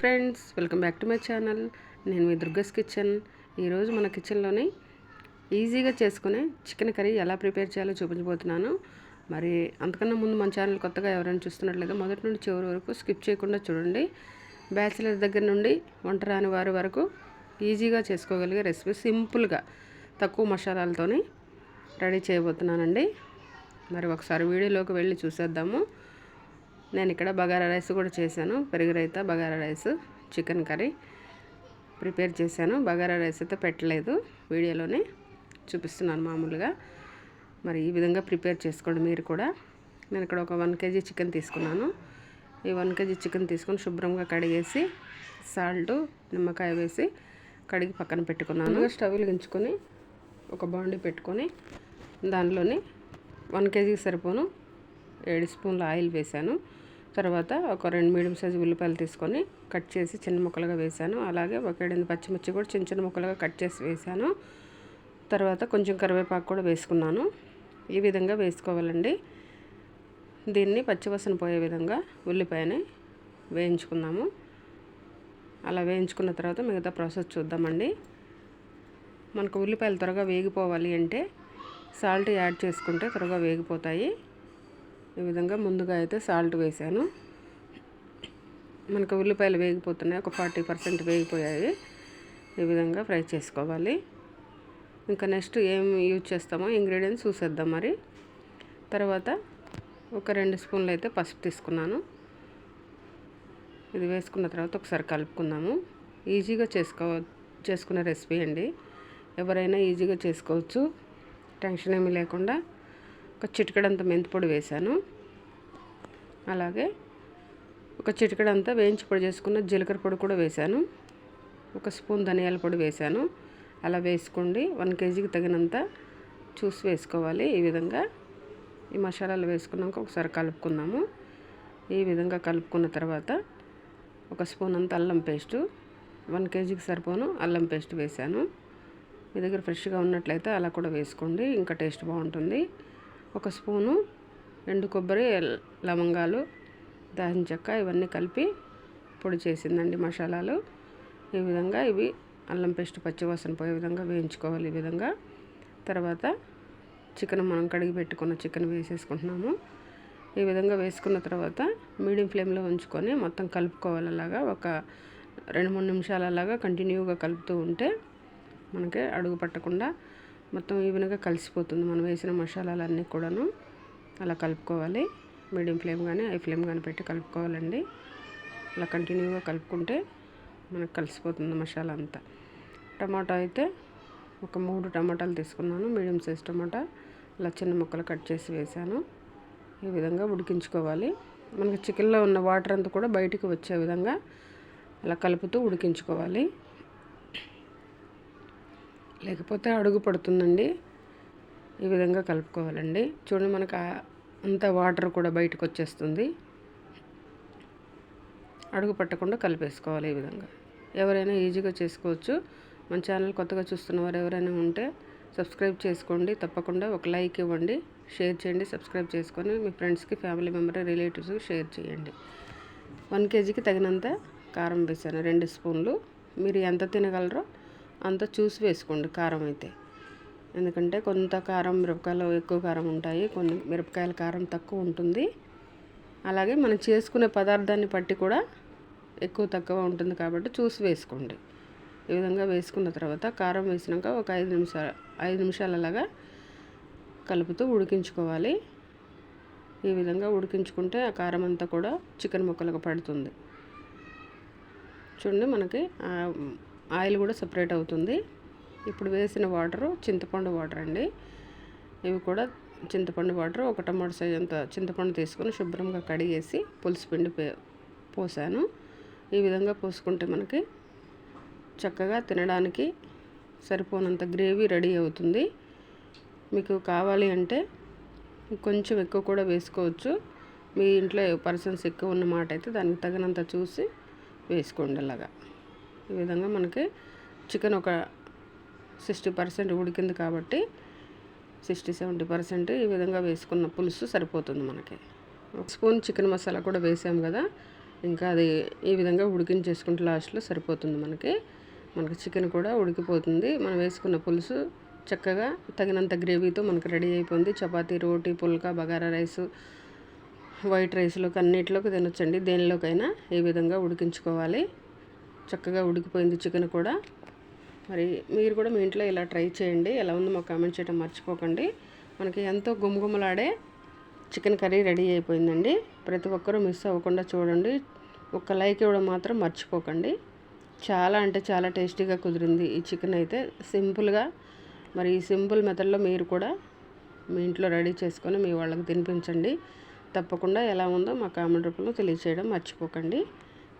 Friends welcome back to my channel. నేను మీ దుర్గస్ kitchen. ఈరోజు మన కిచెన్లోని ఈజీగా చేసుకునే చికెన్ కర్రీ ఎలా ప్రిపేర్ చేయాలో చూపించబోతున్నాను. మరి అంతకన్నా ముందు మన ఛానల్ కొత్తగా ఎవరైనా చూస్తున్నట్లయితే మొదటి నుండి చివరి వరకు స్కిప్ చేయకుండా చూడండి. బ్యాచిలర్ దగ్గర నుండి వంట రాని వారి వరకు ఈజీగా చేసుకోగలిగే రెసిపీ సింపుల్గా తక్కువ మసాలాలతోని రెడీ చేయబోతున్నానండి. మరి ఒకసారి వీడియోలోకి వెళ్ళి చూసేద్దాము. నేను ఇక్కడ బగారా రైస్ కూడా చేశాను. పెరుగు raita bagara rice chicken curry prepare చేశాను. బగారా రైస్ అయితే పెట్టలేదు. వీడియోలోనే చూపిస్తున్నాను మామూలుగా. మరి ఈ విధంగా ప్రిపేర్ చేసుకోండి మీరు కూడా. నేను ఇక్కడ ఒక వన్ కేజీ చికెన్ తీసుకున్నాను. ఈ వన్ కేజీ చికెన్ తీసుకొని శుభ్రంగా కడిగేసి సాల్ట్ నిమ్మకాయ వేసి కడిగి పక్కన పెట్టుకున్నాను. స్టవ్ వెలిగించుకొని ఒక బాండీ పెట్టుకొని దానిలోని వన్ కేజీకి సరిపోను ఏడు స్పూన్ల ఆయిల్ వేశాను తర్వాత ఒక రెండు మీడియం సైజు ఉల్లిపాయలు తీసుకొని కట్ చేసి చిన్న ముక్కలుగా వేశాను అలాగే ఒక ఏడెనిమిది పచ్చిమిర్చి కూడా చిన్న చిన్న ముక్కలుగా కట్ చేసి వేశాను తర్వాత కొంచెం కరివేపాకు కూడా వేసుకున్నాను. ఈ విధంగా వేసుకోవాలండి. దీన్ని పచ్చివసన పోయే విధంగా ఉల్లిపాయని వేయించుకుందాము. అలా వేయించుకున్న తర్వాత మిగతా ప్రాసెస్ చూద్దామండి. మనకు ఉల్లిపాయలు త్వరగా వేగిపోవాలి అంటే సాల్ట్ యాడ్ చేసుకుంటే త్వరగా వేగిపోతాయి. ఈ విధంగా ముందుగా అయితే సాల్ట్ వేసాను. మనకు ఉల్లిపాయలు వేగిపోతున్నాయి. ఒక ఫార్టీ పర్సెంట్ వేగిపోయాయి. ఈ విధంగా ఫ్రై చేసుకోవాలి. ఇంకా నెక్స్ట్ ఏం యూజ్ చేస్తామో ఇంగ్రీడియంట్స్ చూసేద్దాం మరి. తర్వాత ఒక రెండు స్పూన్లు అయితే పసుపు తీసుకున్నాను. ఇది వేసుకున్న తర్వాత ఒకసారి కలుపుకుందాము. ఈజీగా చేసుకో చేసుకునే రెసిపీ అండి. ఎవరైనా ఈజీగా చేసుకోవచ్చు. టెన్షన్ ఏమీ లేకుండా. ఒక చిటికడంత మెంతిపొడి వేశాను. అలాగే ఒక చిటికడంతా వేయించి పొడి చేసుకున్న జీలకర్ర పొడి కూడా వేశాను. ఒక స్పూన్ ధనియాల పొడి వేశాను. అలా వేసుకోండి. వన్ కేజీకి తగినంత చూసి వేసుకోవాలి. ఈ విధంగా ఈ మసాలాలు వేసుకున్నాక ఒకసారి కలుపుకుందాము. ఈ విధంగా కలుపుకున్న తర్వాత ఒక స్పూన్ అంత అల్లం పేస్టు వన్ కేజీకి సరిపోను అల్లం పేస్ట్ వేశాను. మీ దగ్గర ఫ్రెష్గా ఉన్నట్లయితే అలా కూడా వేసుకోండి. ఇంకా టేస్ట్ బాగుంటుంది. ఒక స్పూను ఎండు కొబ్బరి లవంగాలు దాచిన చెక్క ఇవన్నీ కలిపి పొడి చేసిందండి మసాలాలు. ఈ విధంగా ఇవి అల్లం పేస్ట్ పచ్చివాసన పోయే విధంగా వేయించుకోవాలి ఈ విధంగా. తర్వాత చికెన్ మనం కడిగి పెట్టుకున్న చికెన్ వేసేసుకుంటున్నాము. ఈ విధంగా వేసుకున్న తర్వాత మీడియం ఫ్లేమ్లో ఉంచుకొని మొత్తం కలుపుకోవాలి అలాగా. ఒక రెండు మూడు నిమిషాలు అలాగా కంటిన్యూగా కలుపుతూ ఉంటే మనకి అడుగు పట్టకుండా మొత్తం ఈవెన్గా కలిసిపోతుంది. మనం వేసిన మసాలాలన్నీ కూడాను అలా కలుపుకోవాలి. మీడియం ఫ్లేమ్ కానీ హై ఫ్లేమ్ కానీ పెట్టి కలుపుకోవాలండి. అలా కంటిన్యూగా కలుపుకుంటే మనకు కలిసిపోతుంది మసాలా అంతా. టమాటా అయితే ఒక మూడు టమాటాలు తీసుకున్నాను. మీడియం సైజ్ టమాటా. అలా చిన్న ముక్కలు కట్ చేసి వేసాను ఈ విధంగా ఉడికించుకోవాలి. మనకి చికెన్లో ఉన్న వాటర్ అంతా కూడా బయటికి వచ్చే విధంగా అలా కలుపుతూ ఉడికించుకోవాలి. లేకపోతే అడుగు పడుతుందండి. ఈ విధంగా కలుపుకోవాలండి. చూడండి మనకు అంత వాటర్ కూడా బయటకు వచ్చేస్తుంది అడుగు పట్టకుండా కలిపేసుకోవాలి ఈ విధంగా. ఎవరైనా ఈజీగా చేసుకోవచ్చు. మన ఛానల్ కొత్తగా చూస్తున్న వారు ఎవరైనా ఉంటే సబ్స్క్రైబ్ చేసుకోండి. తప్పకుండా ఒక లైక్ ఇవ్వండి. షేర్ చేయండి. సబ్స్క్రైబ్ చేసుకొని మీ ఫ్రెండ్స్కి ఫ్యామిలీ మెంబర్ రిలేటివ్స్కి షేర్ చేయండి. వన్ కేజీకి తగినంత కారం వేసాను. రెండు స్పూన్లు. మీరు ఎంత తినగలరో అంత చూసి వేసుకోండి కారం అయితే. ఎందుకంటే కొంత కారం మిరపకాయలు ఎక్కువ కారం ఉంటాయి. కొన్ని మిరపకాయల కారం తక్కువ ఉంటుంది. అలాగే మనం చేసుకునే పదార్థాన్ని బట్టి కూడా ఎక్కువ తక్కువ ఉంటుంది కాబట్టి చూసి వేసుకోండి. ఈ విధంగా వేసుకున్న తర్వాత కారం వేసినాక ఒక ఐదు నిమిషాలు ఐదు నిమిషాలలాగా కలుపుతూ ఉడికించుకోవాలి. ఈ విధంగా ఉడికించుకుంటే ఆ కారం అంతా కూడా చికెన్ ముక్కలకు పడుతుంది. చూడండి మనకి ఆయిల్ కూడా సపరేట్ అవుతుంది. ఇప్పుడు వేసిన వాటరు చింతపండు వాటర్ అండి. ఇవి కూడా చింతపండు వాటర్ ఒక టమాటో సైజ్ అంత చింతపండు తీసుకొని శుభ్రంగా కడిగేసి పులుసు పిండి పోసాను. ఈ విధంగా పోసుకుంటే మనకి చక్కగా తినడానికి సరిపోనంత గ్రేవీ రెడీ అవుతుంది. మీకు కావాలి అంటే కొంచెం ఎక్కువ కూడా వేసుకోవచ్చు. మీ ఇంట్లో పర్సన్స్ ఎక్కువ ఉన్న మాట అయితే దానికి తగినంత చూసి వేసుకోండి అలాగా. ఈ విధంగా మనకి చికెన్ ఒక సిక్స్టీ పర్సెంట్ ఉడికింది కాబట్టి సిక్స్టీ సెవెంటీ పర్సెంట్ ఈ విధంగా వేసుకున్న పులుసు సరిపోతుంది మనకి. ఒక స్పూన్ చికెన్ మసాలా కూడా వేసాము కదా ఇంకా అది ఈ విధంగా ఉడికించేసుకుంటే లాస్ట్లో సరిపోతుంది మనకి. మనకి చికెన్ కూడా ఉడికిపోతుంది. మనం వేసుకున్న పులుసు చక్కగా తగినంత గ్రేవీతో మనకి రెడీ అయిపోయింది. చపాతీ రోటీ పుల్కా బగారా రైస్ వైట్ రైస్లోకి అన్నిటిలోకి తినొచ్చండి. దేనిలోకైనా ఈ విధంగా ఉడికించుకోవాలి. చక్కగా ఉడికిపోయింది చికెన్ కూడా. మరి మీరు కూడా మీ ఇంట్లో ఇలా ట్రై చేయండి. ఎలా ఉందో మాకు కామెంట్ చేయడం మర్చిపోకండి. మనకి ఎంతో గుమగుమలాడే చికెన్ కర్రీ రెడీ అయిపోయిందండి. ప్రతి ఒక్కరూ మిస్ అవ్వకుండా చూడండి. ఒక్క లైక్ ఇవ్వడం మాత్రం మర్చిపోకండి. చాలా అంటే చాలా టేస్టీగా కుదిరింది ఈ చికెన్ అయితే. సింపుల్గా మరి ఈ సింపుల్ మెథడ్లో మీరు కూడా మీ ఇంట్లో రెడీ చేసుకొని మీ వాళ్ళకి తినిపించండి. తప్పకుండా ఎలా ఉందో మా కామెంట్ రూపంలో తెలియచేయడం మర్చిపోకండి.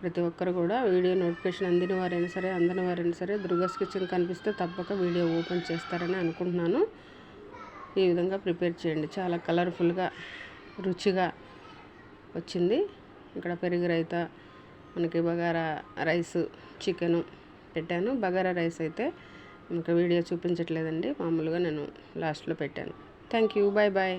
ప్రతి ఒక్కరు కూడా వీడియో నోటిఫికేషన్ అందిన వారైనా సరే అందని వారైనా సరే దుర్గాస్ కిచెన్ కనిపిస్తే తప్పక వీడియో ఓపెన్ చేస్తారని అనుకుంటున్నాను. ఈ విధంగా ప్రిపేర్ చేయండి. చాలా కలర్ఫుల్గా రుచిగా వచ్చింది. ఇక్కడ పెరుగు రైత మనకి బగారా రైస్ చికెను పెట్టాను. బగారా రైస్ అయితే ఇంకా వీడియో చూపించట్లేదండి. మామూలుగా నేను లాస్ట్లో పెట్టాను. Thank you. బాయ్ బాయ్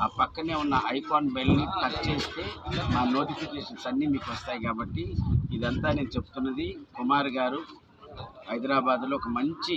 ఆ పక్కనే ఉన్న ఐకాన్ బెల్ని టచ్ చేస్తే మా నోటిఫికేషన్స్ అన్నీ మీకు వస్తాయి కాబట్టి ఇదంతా నేను చెప్తున్నది కుమార్ గారు హైదరాబాద్లో ఒక మంచి